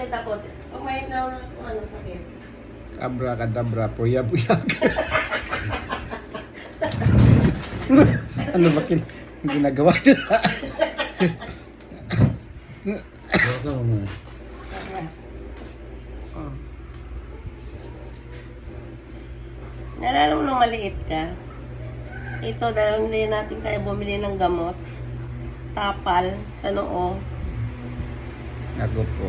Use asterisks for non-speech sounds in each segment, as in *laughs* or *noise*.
maliit ako. Pumayit na ako ng ano sakit. Abracadabra, puyab-puyab. *laughs* ano ba kin ginagawa niya? *laughs* Baka mo. Oh. Nalala mo nung maliit ka? Ito, hindi natin kaya bumili ng gamot. Tapal sa noo. Ako po.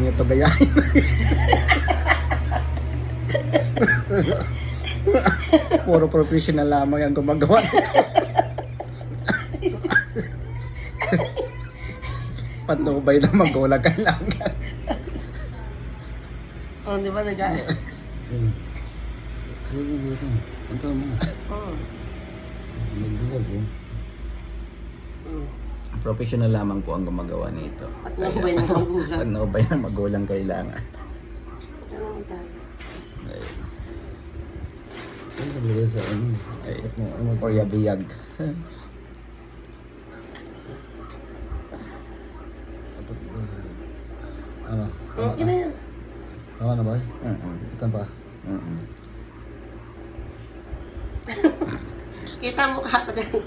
Niyo to gayahin. Puro professional lamang ang gumagawa nito. Patnubay lang magulang kailangan. Oh, di ba nag Hmm. Sige, sige. Ang tama. Hmm. Nagbuwag oh. Professional lamang po ang gumagawa nito. Patnubay ng *laughs* magulang. Patnubay ng magulang kailangan. Ano? Ayun. Ano nabili sa ano? Ay, ano po biyag. Ano? Okay na yan. Tama na ba? Mm-mm. Ikan pa. Mm-mm. Kita mo ka *laughs* pa din.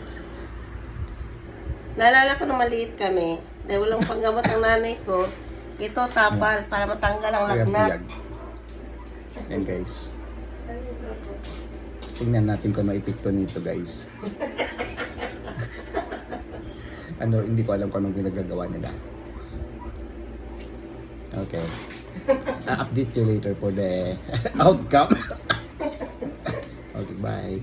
Naalala ko nung maliit kami. Dahil walang panggamot ang nanay ko. Ito tapal para matanggal ang Kaya lagnat. biyag. Yan guys. Tingnan natin kung ano epekto nito guys. *laughs* ano, hindi ko alam kung anong ginagagawa nila. Okay. I'll update you later for the *laughs* outcome. *laughs* okay, bye.